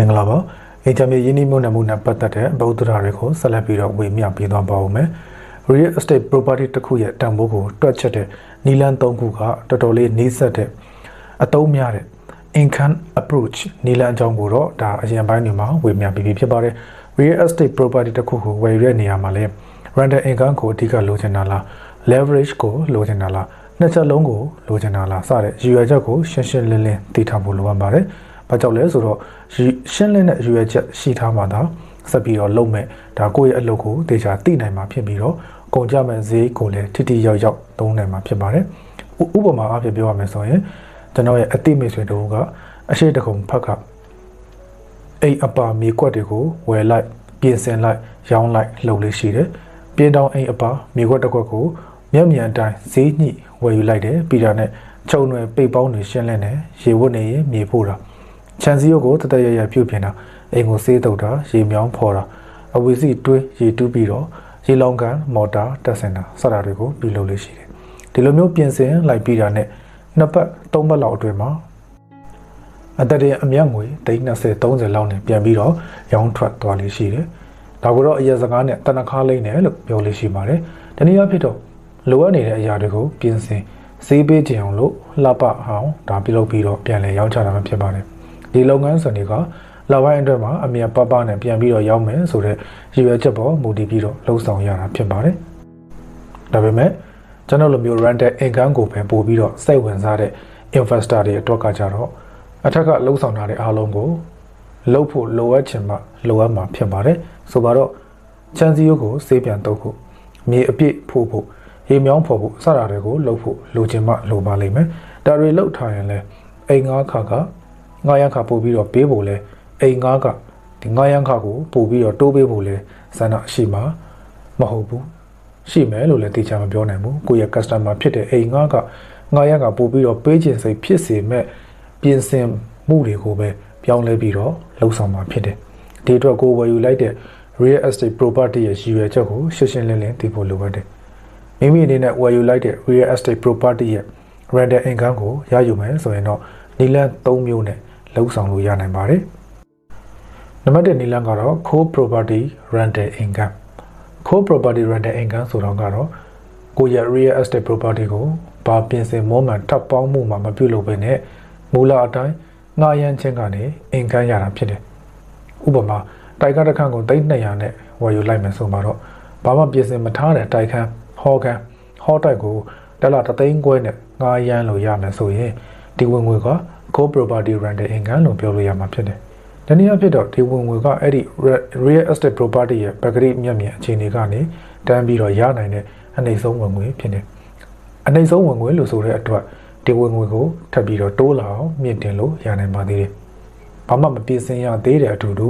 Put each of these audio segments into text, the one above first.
မင်္ဂလာပါအင်ဂျင်နီယာရင်းနှီးမြှုပ်နှံမှုနဲ့ပတ်သက်တဲ့ဗုဒ္ဓရာတွေကိုဆက်လက်ပြီးတော့ဝေမျှပေးသွားပါဦးမယ် real estate property တစ်ခုရဲ့တန်ဖိုးကိုတွက်ချက်တဲ့နီလန်၃ခုကတော်တော်လေးနှိစက်တဲ့အသုံးများတဲ့ income approach နီလန်အကြောင်းကိုတော့ဒါအရင်ပိုင်းတွေမှာဝေမျှပေးပြီးဖြစ်ပါတယ် real estate property တစ်ခုကိုဝယ်ရတဲ့နေရာမှာလဲ rental income ကိုအဓိကလိုချင်တာလား leverage ကိုလိုချင်တာလားနှစ်ချက်လုံးကိုလိုချင်တာလားစတဲ့ရည်ရွယ်ချက်ကိုရှင်းရှင်းလင်းလင်းသိထားဖို့လိုအပ်ပါတယ်။ ဘာကြောင့်လဲဆိုတော့ရှင်းလင်းတဲ့ရည်ရွယ်ချက်ရှိထားမှသာဆက်ပြီးတော့လုပ်မဲ့ဒါကိုယ့်ရဲ့အလုပ်ကိုတေချာသိနိုင်မှာဖြစ်ပြီးတော့ကုန်ကြမဲ့ဈေးကိုလည်းထိထိရောက်ရောက်သုံးနိုင်မှာဖြစ်ပါတယ်။ဥပမာအားဖြင့်ပြောရမယ်ဆိုရင်ကျွန်တော်ရဲ့အတိမိတ်ဆွေတို့ကအရှိတကုံဖက်ကအိမ်အပါမြေကွက်တွေကိုဝယ်လိုက်ပြင်ဆင်လိုက်ရောင်းလိုက်လုပ်လေးရှိတယ်။ပြင်တောင်အိမ်အပါမြေကွက်တစ်ကွက်ကိုမျက်မြန်အတိုင်းဈေးညှိဝယ်ယူလိုက်တယ်ပြီးတာနဲ့ခြုံတွေပိတ်ပေါင်းတွေရှင်းလင်းတယ်ရေဝတ်နေရင်မြေဖို့တာ ခြံစည်းရုပ်ကိုတတရရပြုတ်ပြင်တာအိမ်ကိုဆေးတုပ်တာရေမြောင်းဖော်တာအဝီစီတွင်းရေတူးပြီးတော့ရေလောင်ကန်မော်တာတက်စင်တာစတာတွေကိုပြုလုပ်လို့ရှိတယ်ဒီလိုမျိုးပြင်ဆင်လိုက်ပြီးတာနဲ့နှစ်ပတ်သုံးပတ်လောက်အတွင်းမှာအတရင်အမြတ်ငွေ320 30လောက်နဲ့ပြန်ပြီးတော့ရောင်းထွက်သွားလေးရှိတယ်ဒါကိုတော့အရက်စကားနဲ့တနခါလိမ့်တယ်လို့ပြောလို့ရှိပါတယ်ဒီနေ့အဖြစ်တော့လိုအပ်နေတဲ့အရာတွေကိုပြင်ဆင်ဈေးပေးကြအောင်လို့လှပအောင်ဒါပြုလုပ်ပြီးတော့ပြန်လည်ရောင်းချတာမှဖြစ်ပါတယ် ဒီလုပ်ငန်းစဉ်တွေကလောက်ပိုင်းအတွက်မှာအမြတ်ပပနဲ့ပြန်ပြီးတော့ရောက်မယ်ဆိုတော့ရည်ရွယ်ချက်ပေါ်မူတည်ပြီးတော့လှုပ်ဆောင်ရတာဖြစ်ပါတယ်ဒါပေမဲ့ကျွန်တော်လိုမျိုး rental income ကိုပဲပို့ပြီးတော့စိတ်ဝင်စားတဲ့ investor တွေအတွက်ကကြတော့အထက်ကလှုပ်ဆောင်ထားတဲ့အားလုံးကိုလှုပ်ဖို့လိုအပ်ချင်မှလိုအပ်မှာဖြစ်ပါတယ်ဆိုပါတော့ချန်စီယိုကိုစေးပြန်တုပ်ဖို့မြေအပြည့်ဖို့ဖို့ရေမြောင်းဖော်ဖို့စတာတွေကိုလှုပ်ဖို့လိုချင်မှလိုပါလိမ့်မယ်ဒါတွေလှုပ်ထားရင်လဲအိမ်ငါးခါက ငါးရခါပို့ပြီးတော့ပေးဖို့လဲအိမ်ငါးကဒီငါးရခါကိုပို့ပြီးတော့တိုးပေးဖို့လဲစန္ဒရှိမှာမဟုတ်ဘူးရှိမယ်လို့လည်းတေချာမပြောနိုင်ဘူးကိုယ့်ရဲ့ customer ဖြစ်တဲ့အိမ်ငါးကငါးရကပို့ပြီးတော့ပေးခြင်းစိတ်ဖြစ်စေမဲ့ပြင်ဆင်မှုတွေကိုပဲပြောင်းလဲပြီးတော့လှုပ်ဆောင်မှာဖြစ်တယ်ဒီအတွက်ကိုဝယ်ယူလိုက်တဲ့ real estate property ရဲ့ရည်ရွယ်ချက်ကိုရှင်းရှင်းလင်းလင်းသိဖို့လိုပါတယ်မိမိအနေနဲ့ဝယ်ယူလိုက်တဲ့ real estate property ရဲ့ rental income ကိုရယူမယ်ဆိုရင်တော့နီလန်၃မျိုးနဲ့ လှုပ်ဆောင်လို့ရနိုင်ပါတယ်နံပါတ်1နီလန်ကတော့ core property rental income core property rental income ဆိုတော့ကတော့ကိုယ့်ရဲ့ real estate property ကိုဘာပြင်ဆင်မောမှန်ထပ်ပေါင်းမှုမှာမပြုလုပ်ဘဲနဲ့မူလအတိုင်းငှားရမ်းခြင်းကနေ income ရတာဖြစ်တယ်ဥပမာတိုက်ကတစ်ခန့်ကို300နဲ့ဝယ်ယူလိုက်မယ်ဆိုမှတော့ဘာမှပြင်ဆင်မထားတဲ့တိုက်ခန်းဟောကန်ဟောတိုက်ကိုဒေါ်လာ3သိန်းခွဲနဲ့ငားရမ်းလို့ရမယ်ဆိုရင်ဒီဝင်ငွေက co property rental income လို့ပြောလို့ရမှာဖြစ်တယ်။ဒီနေ့အဖြစ်တော့ဒီဝင်ငွေကအဲ့ဒီ real estate property ရဲ့ပဂရိမျက်မြင်အခြေအနေကနေတန်းပြီးတော့ရနိုင်တဲ့အနေဆုံးဝင်ငွေဖြစ်တယ်။အနေဆုံးဝင်ငွေလို့ဆိုတဲ့အတွက်ဒီဝင်ငွေကိုထပ်ပြီးတော့တိုးလာအောင်မြင့်တင်လို့ရနိုင်ပါသေးတယ်။ဘာမှမပြင်ဆင်ရသေးတဲ့အတူတူ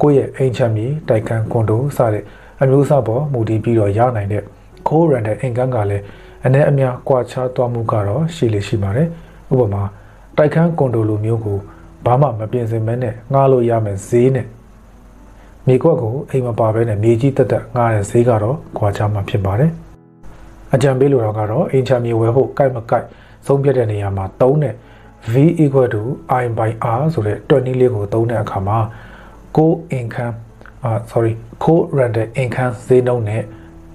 ကိုယ့်ရဲ့အိမ်ချမ်းမြေတိုက်ခန်းကွန်ဒိုစတဲ့အမျိုးအစားပေါ်မူတည်ပြီးတော့ရနိုင်တဲ့ core rental income ကလည်းအနည်းအများကွာခြားသွားမှုကတော့ရှိလေရှိပါတယ်ဥပမာ တိုက်ခန်းကွန်ဒိုလိုမျိုးကိုဘာမှမပြင်ဆင်မဲနဲ့ငှားလို့ရမယ်ဈေးနဲ့မြေကွက်ကိုအိမ်မပါဘဲနဲ့မြေကြီးတက်တက်ငှားတဲ့ဈေးကတော့ကွာခြားမှာဖြစ်ပါတယ်အကြံပေးလိုတော့ကတော့အင်ချာမြေဝယ်ဖို့ကြိုက်မကြိုက်ဆုံးဖြတ်တဲ့နေရာမှာသုံးတဲ့ v equal to i by r ဆိုတဲ့တွက်နည်းလေးကိုသုံးတဲ့အခါမှာ co income အာ sorry co rental income ဈေးနှုန်းနဲ့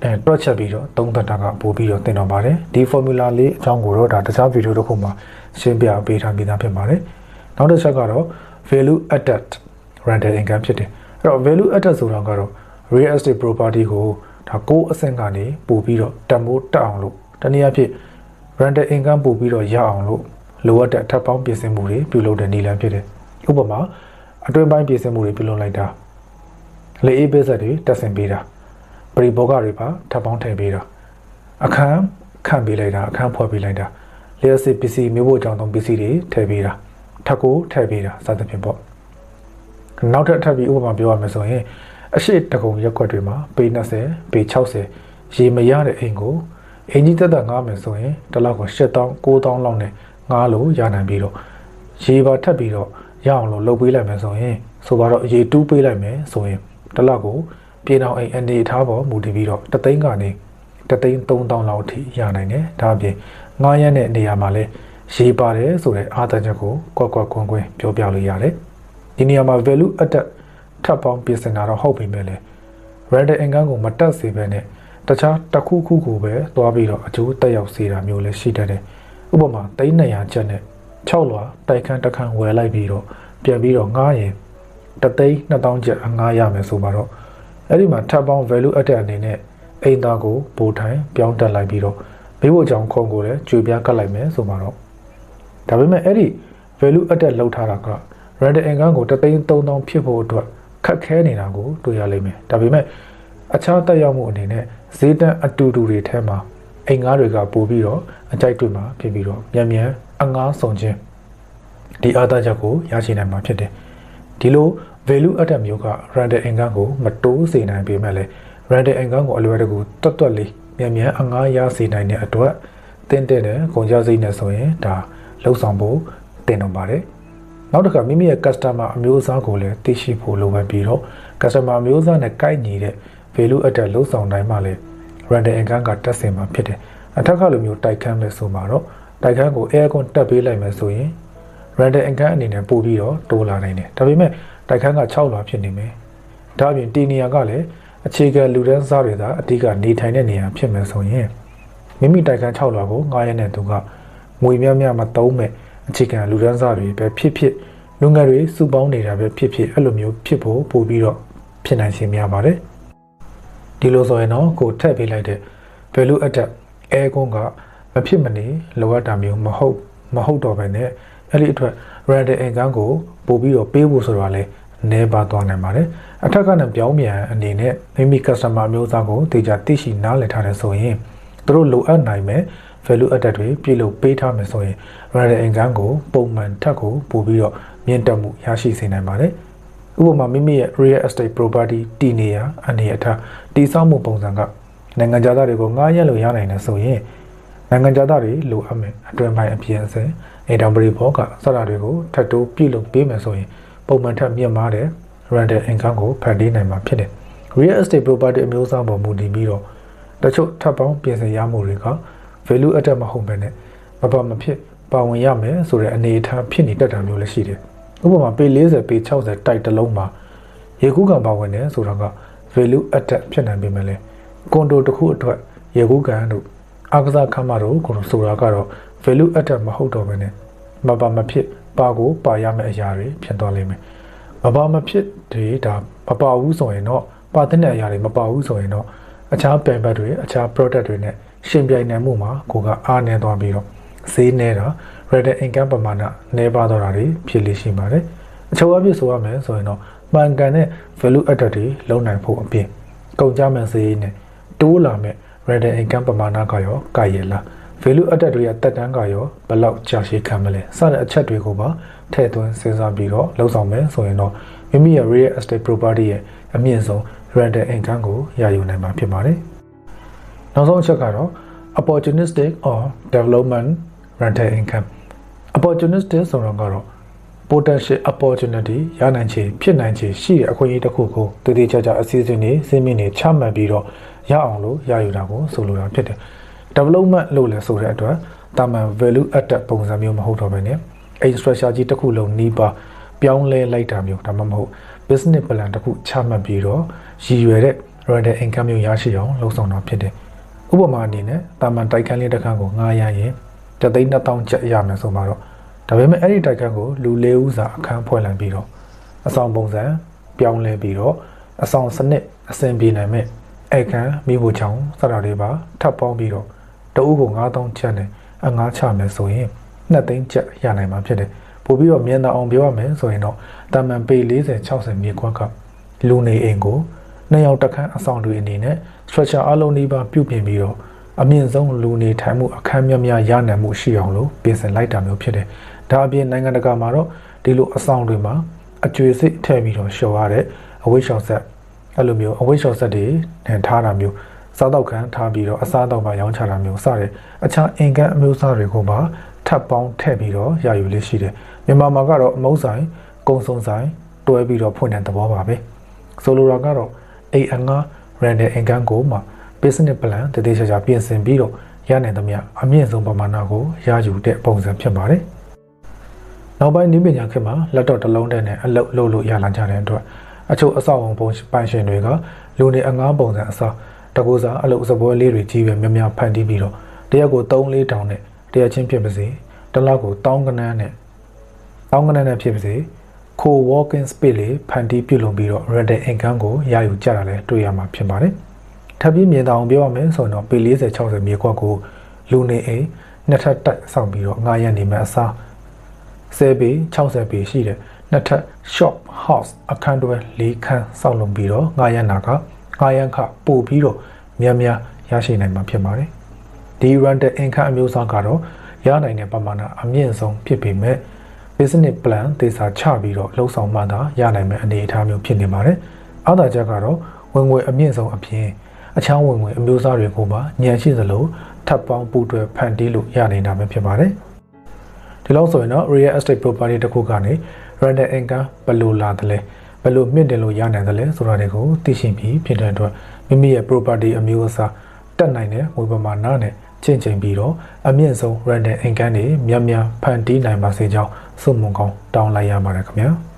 အဲတွက်ချက်ပြီးတော့သုံးသက်တာကပို့ပြီးတော့သင်တော့ပါတယ်ဒီ formula လေးအကြောင်းကိုတော့ဒါတခြားဗီဒီယိုတစ်ခုမှာရှင်းပြပေးထားပြီးသားဖြစ်ပါတယ်နောက်တစ်ချက်ကတော့ value added rental income ဖြစ်တယ်အဲ့တော့ value added ဆိုတာကတော့ real estate property ကိုဒါကိုအဆင့်ကနေပို့ပြီးတော့တမိုးတက်အောင်လို့တနည်းအားဖြင့် rental income ပို့ပြီးတော့ရအောင်လို့လိုအပ်တဲ့အထက်ပေါင်းပြင်ဆင်မှုတွေပြုလုပ်တဲ့နည်းလမ်းဖြစ်တယ်ဥပမာအတွင်းပိုင်းပြင်ဆင်မှုတွေပြုလုပ်လိုက်တာလေအေးပေးဆက်တွေတက်ဆင်ပေးတာ ပရိဘောဂတွေပါထပ်ပေါင်းထည့်ပေးတာအခန်းခန့်ပေးလိုက်တာအခန်းဖွဲ့ပေးလိုက်တာလျှက်စစ်ပစ္စည်းမျိုးဖို့ကြောင့်သုံးပစ္စည်းတွေထည့်ပေးတာထပ်ကိုထည့်ပေးတာစသဖြင့်ပေါ့နောက်ထပ်ထပ်ပြီးဥပမာပြောရမယ်ဆိုရင်အရှိတကုံရက်ွက်တွေမှာပေ20ပေ60ရေမရတဲ့အိမ်ကိုအင်ကြီးတက်တက်ငားမယ်ဆိုရင်တစ်လောက်ကို8000 9000လောက်နဲ့ငားလို့ရနိုင်ပြီးတော့ရေပါထပ်ပြီးတော့ရအောင်လို့လုပ်ပေးလိုက်မယ်ဆိုရင်ဆိုတော့ရေတူးပေးလိုက်မယ်ဆိုရင်တစ်လောက်ကို ပြည်တော်အိမ်အနေထားပေါ်မူတည်ပြီးတော့တသိန်းကနေတသိန်း3000လောက်အထိရနိုင်တယ်ဒါအပြင်ငားရမ်းတဲ့နေရာမှာလဲရေးပါတယ်ဆိုတဲ့အားသာချက်ကိုကွက်ကွက်ကွင်းကွင်းပြောပြလို့ရတယ်ဒီနေရာမှာ value added ထပ်ပေါင်းပြင်ဆင်တာတော့ဟုတ်ပြီမဲ့လေ random income ကိုမတက်စေဘဲနဲ့တခြားတစ်ခုခုကိုပဲသွားပြီးတော့အကျိုးတက်ရောက်စေတာမျိုးလည်းရှိတတ်တယ်ဥပမာ300ကျပ်နဲ့6လွာတိုက်ခန်းတစ်ခန်းဝယ်လိုက်ပြီးတော့ပြန်ပြီးတော့ငားရင်တသိန်း2000ကျပ်အငားရမယ်ဆိုတော့ အဲ့ဒီမှာထပ်ပေါင်း value added အနေနဲ့အိမ်သားကိုပိုထိုင်ပြောင်းတက်လိုက်ပြီးတော့မိဖို့ကြောင့်ခုံကိုလည်းကြွေပြားကတ်လိုက်မယ်ဆိုတော့ဒါပေမဲ့အဲ့ဒီ value added လောက်ထားတာက random income ကိုတသိန်း3000ဖြစ်ဖို့အတွက်ခက်ခဲနေတာကိုတွေ့ရလိမ့်မယ်ဒါပေမဲ့အခြားတက်ရောက်မှုအနေနဲ့ဈေးတန်းအတူတူတွေထဲမှာအိမ်ငါးတွေကပို့ပြီးတော့အကြိုက်တွေ့မှာဖြစ်ပြီးတော့မြန်မြန်အငားဆုံးခြင်းဒီအာသာချက်ကိုရရှိနိုင်မှာဖြစ်တယ် ဒီလို value added မျိုးက random income ကိုမတိုးစေနိုင်ပေမဲ့လည်း random income ကိုအလွယ်တကူတွတ်တွတ်လေးမြန်မြန်အငားရစေနိုင်တဲ့အတွက်တင်းတဲ့တဲ့ကုန်ကျစရိတ်နဲ့ဆိုရင်ဒါလှုပ်ဆောင်ဖို့တင်တော့ပါတယ်နောက်တစ်ခါမိမိရဲ့ customer အမျိုးအစားကိုလည်းသိရှိဖို့လိုပဲပြီးတော့ customer အမျိုးအစားနဲ့ကိုက်ညီတဲ့ value added လှုပ်ဆောင်တိုင်းမှာလည်း random income ကတက်စင်မှာဖြစ်တယ်အထက်ကလိုမျိုးတိုက်ခန်းမယ်ဆိုမှာတော့တိုက်ခန်းကို air con တက်ပေးလိုက်မယ်ဆိုရင် random income အနေနဲ့ပို့ပြီးတော့တိုးလာနိုင်တယ်ဒါပေမဲ့တိုက်ခန်းက6လွာဖြစ်နေမယ်ဒါအပြင်တီနီယာကလည်းအခြေခံလူဒန်းစားတွေသာအဓိကနေထိုင်တဲ့နေရာဖြစ်မယ်ဆိုရင်မိမိတိုက်ခန်း6လွာကို9ရက်နဲ့သူကငွေများများမသုံးမဲ့အခြေခံလူဒန်းစားတွေပဲဖြစ်ဖြစ်လူငယ်တွေစုပေါင်းနေတာပဲဖြစ်ဖြစ်အဲ့လိုမျိုးဖြစ်ဖို့ပို့ပြီးတော့ဖြစ်နိုင်ခြင်းများပါတယ်ဒီလိုဆိုရင်တော့ကိုထည့်ပေးလိုက်တဲ့ value added air con ကမဖြစ်မနေလိုအပ်တာမျိုးမဟုတ်မဟုတ်တော့ဘဲနဲ့ အဲ့ဒီအတွက် random income ကိုပို့ပြီးတော့ပေးဖို့ဆိုတော့လဲနေပါသွားနိုင်ပါတယ်အထက်ကနဲ့ပြောင်းပြန်အနေနဲ့မိမိ customer မျိုးသားကိုတေချာသိရှိနားလည်ထားတယ်ဆိုရင်သူတို့လိုအပ်နိုင်မဲ့ value added တွေပြည့်လို့ပေးထားမယ်ဆိုရင် random income ကိုပုံမှန်ထက်ကိုပို့ပြီးတော့မြင့်တက်မှုရရှိစေနိုင်ပါတယ်ဥပမာမိမိရဲ့ real estate property တည်နေရအနေအထားတည်ဆောက်မှုပုံစံကနိုင်ငံခြားသားတွေကိုငှားရက်လို့ရနိုင်တယ်ဆိုရင်နိုင်ငံခြားသားတွေလိုအပ်မယ်အတွင်ပိုင်းအပြင်အစင် အိမ်တော်ပရိဘောကစတာတွေကိုထပ်တိုးပြုလုပ်ပေးမယ်ဆိုရင်ပုံမှန်ထက်မြင့်မားတဲ့ rental income ကိုဖန်တီးနိုင်မှာဖြစ်တယ် real estate property အမျိုးအစားပေါ်မူတည်ပြီးတော့တချို့ထပ်ပေါင်းပြင်ဆင်ရမှုတွေက value added မဟုတ်ဘဲနဲ့မပါမဖြစ်ပါဝင်ရမယ်ဆိုတဲ့အနေအထားဖြစ်နေတတ်တာမျိုးလည်းရှိတယ်ဥပမာပေ40ပေ60တိုက်တစ်လုံးမှာရေကူးကံပါဝင်တယ်ဆိုတာက value added ဖြစ်နိုင်ပေမဲ့လည်းကွန်ဒိုတစ်ခုအတွက်ရေကူးကံတို့အကစားခမ်းမတို့ကိုဆိုတာကတော့ value added မဟုတ်တော့ဘဲနဲ့မပါမဖြစ်ပါကိုပါရမယ့်အရာတွေဖြစ်သွားလိမ့်မယ်မပါမဖြစ်တွေဒါမပါဘူးဆိုရင်တော့ပါတဲ့အရာတွေမပါဘူးဆိုရင်တော့အခြားပင်ဘတ်တွေအခြား product တွေနဲ့ရှင်ပြိုင်နိုင်မှုမှာကိုကအားနည်းသွားပြီးတော့ဈေးနေတာ Reddit income ပမာဏနည်းပါးတော့တာတွေဖြစ်လိမ့်ရှိပါတယ်အချို့အပြည့်ဆိုရမယ်ဆိုရင်တော့မှန်ကန်တဲ့ value added တွေလုံနိုင်ဖို့အပြင်ကုန်ကြမဲ့ဈေးနဲ့တိုးလာမဲ့ Reddit income ပမာဏကရောကာရလား value added တွေရဲ့တက်တန်းကရောဘယ်လောက်ကြာရှည်ခံမလဲစတဲ့အချက်တွေကိုပါထည့်သွင်းစဉ်းစားပြီးတော့လှုပ်ဆောင်မယ်ဆိုရင်တော့မိမိရဲ့ real estate property ရဲ့အမြင့်ဆုံး rental income ကိုရယူနိုင်မှာဖြစ်ပါတယ်။နောက်ဆုံးအချက်ကတော့ opportunistic or development rental income opportunistic ဆိုတော့ကတော့ potential opportunity ရနိုင်ခြေဖြစ်နိုင်ခြေရှိတဲ့အခွင့်အရေးတစ်ခုကိုတည်တည်ကြကြအစီအစဉ်တွေစဉ်းမြင့်တွေချမှတ်ပြီးတော့ရအောင်လို့ရယူတာကိုဆိုလိုတာဖြစ်တယ်။ development လို့လည်းဆိုတဲ့အတွက်တာမန် value added ပုံစံမျိုးမဟုတ်တော့ဘဲနဲ့အဲ့ structure ကြီးတစ်ခုလုံးနီးပါပြောင်းလဲလိုက်တာမျိုးဒါမှမဟုတ် business plan တစ်ခုချမှတ်ပြီးတော့ရည်ရွယ်တဲ့ rental income မျိုးရရှိအောင်လုပ်ဆောင်တာဖြစ်တယ်။ဥပမာအနေနဲ့တာမန်တိုက်ခန်းလေးတစ်ခန်းကိုငှားရရင်တသိန်း2000ကျပ်ရမယ်ဆိုမှတော့ဒါပေမဲ့အဲ့ဒီတိုက်ခန်းကိုလူလေးဦးစာအခန်းဖွဲ့လိုက်ပြီးတော့အဆောင်ပုံစံပြောင်းလဲပြီးတော့အဆောင်စနစ်အဆင်ပြေနိုင်မဲ့အိတ်ခမ်းမိဖို့ချောင်းစတာတွေပါထပ်ပေါင်းပြီးတော့ တအုပ်ကို9000ကျပ်နဲ့အငားချမယ်ဆိုရင်2သိန်းကျပ်ရနိုင်မှာဖြစ်တယ်ပို့ပြီးတော့မြန်သာအောင်ပြောရမယ်ဆိုရင်တော့တာမန်ပေ40 60မြေခွက်ကလူနေအိမ်ကိုနှစ်ယောက်တစ်ခန်းအဆောင်တွေအနေနဲ့ structure အလုံးလေးပါပြုပြင်ပြီးတော့အမြင့်ဆုံးလူနေထိုင်မှုအခန်းများများရနိုင်မှုရှိအောင်လို့ပြင်ဆင်လိုက်တာမျိုးဖြစ်တယ်။ဒါအပြင်နိုင်ငံတကာမှာတော့ဒီလိုအဆောင်တွေမှာအကျွေးစိတ်ထည့်ပြီးတော့ရှော်ရတဲ့အဝိရှော်ဆက်အဲ့လိုမျိုးအဝိရှော်ဆက်တွေနဲ့ထားတာမျိုး စားတော့ခံထားပြီးတော့အစားတော့ပါရောင်းချတာမျိုးစတဲ့အခြားအင်ကန်အမျိုးအစားတွေကိုပါထပ်ပေါင်းထည့်ပြီးတော့ရယူလေးရှိတယ်မြန်မာမှာကတော့အမုန်းဆိုင်ကုံစုံဆိုင်တွဲပြီးတော့ဖွင့်တဲ့သဘောပါပဲဆိုလိုတာကတော့အိမ်အငါ random income ကိုမှ business plan တည်တည်ချာချာပြင်ဆင်ပြီးတော့ရနိုင်သမျှအမြင့်ဆုံးပမာဏကိုရယူတဲ့ပုံစံဖြစ်ပါတယ်နောက်ပိုင်းနည်းပညာခေတ်မှာလက်တော့တစ်လုံးတည်းနဲ့အလုပ်လုပ်လို့ရလာကြတဲ့အတွက်အချို့အဆောက်အုံပုံပိုင်ရှင်တွေကလူနေအငားပုံစံအစား တကူစားအလုပ်စပွဲလေးတွေကြီးပဲများများဖန်တီးပြီးတော့တရက်ကို3-4တောင်နဲ့တရက်ချင်းဖြစ်ပါစေတစ်လောက်ကိုတောင်းကနန်းနဲ့တောင်းကနန်းနဲ့ဖြစ်ပါစေခို walking space လေးဖန်တီးပြုလုပ်ပြီးတော့ rental income ကိုရယူကြတာလည်းတွေ့ရမှာဖြစ်ပါတယ်ထပ်ပြီးမြင်တောင်ပြောရမယ်ဆိုတော့ပေ40 60မြေခွက်ကိုလူနေအိမ်နှစ်ထပ်တက်ဆောင်ပြီးတော့ငားရနေမှာအစား10ပေ60ပေရှိတဲ့နှစ်ထပ် shop house အခန်းတွဲ၄ခန်းစောက်လုံပြီးတော့ငားရနာက ငားရန်ခပို့ပြီးတော့များများရရှိနိုင်မှာဖြစ်ပါတယ်ဒီ rental income အမျိုးအစားကတော့ရနိုင်တဲ့ပမာဏအမြင့်ဆုံးဖြစ်ပေမဲ့ business plan သေချာချပြီးတော့လှုပ်ဆောင်မှသာရနိုင်မယ့်အနေအထားမျိုးဖြစ်နေပါတယ်။အားသာချက်ကတော့ဝင်ငွေအမြင့်ဆုံးအပြင်အချောင်းဝင်ငွေအမျိုးအစားတွေကိုပါညံရှိသလိုထပ်ပေါင်းပူတွဲဖန်တီးလို့ရနေတာပဲဖြစ်ပါတယ်။ဒီလောက်ဆိုရင်တော့ real estate property တစ်ခုကနေ rental income ဘယ်လိုလာသလဲ ဘယ်လိုမြင့်တင်လို့ရနိုင်သလဲဆိုတာတွေကိုသိရှိပြီးဖြစ်တဲ့အတွက်မိမိရဲ့ property အမျိုးအစားတက်နိုင်တဲ့ငွေပမာဏနဲ့ချင်းချင်းပြီးတော့အမြင့်ဆုံး rental income တွေများများဖန်တီးနိုင်ပါစေကြောင်းဆုမွန်ကောင်းတောင်းလိုက်ရပါတယ်ခင်ဗျာ။